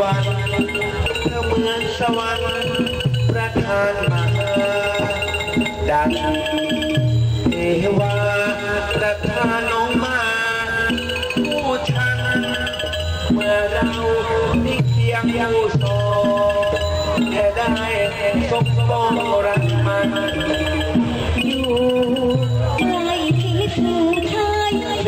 วันเธอเหมือนสวรรค์ประทานมาดังเทวาประทานลงมาผู้ชัน เมื่อเราที่เคียงผู้โสแค่ได้สมปองรักมันอยู่ไม่คิดถึงชาย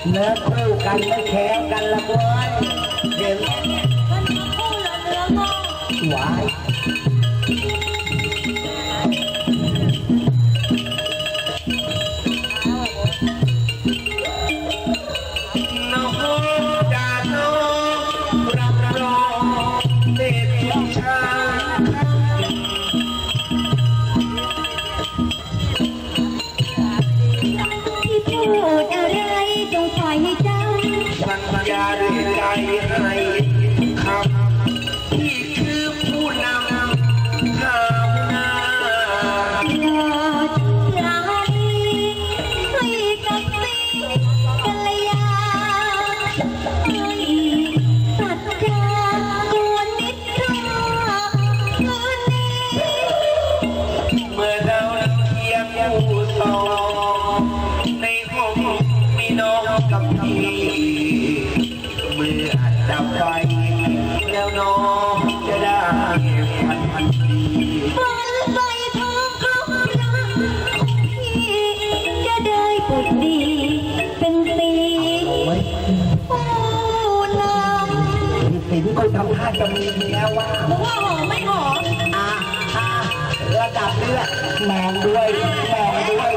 เป็นเหมือนดังพ่อของเมื่อคราวที่ได้รวมคู่ไกลใช่จะแต่งเติมแต่งฉันเล่มหน้าดูเป็นสีชมพูจะเป็นสีดำเนื้อคู่กันไม่แค้วกันละเว้ยเดี๋ยวมั ใจให้คำที่คือผู้นำข้าวนาหลอดลาลีให้กับสีกัลยาให้สัจจกวนนิทราเมื่อดาเทียมผู้สองในห้องมีน้องกับพี่ นก็ทำท่าจะมีเมียว่ามึงว่าหอมไม่หอมอ่าอ่าระดับเลือดมองด้วยมองด้วย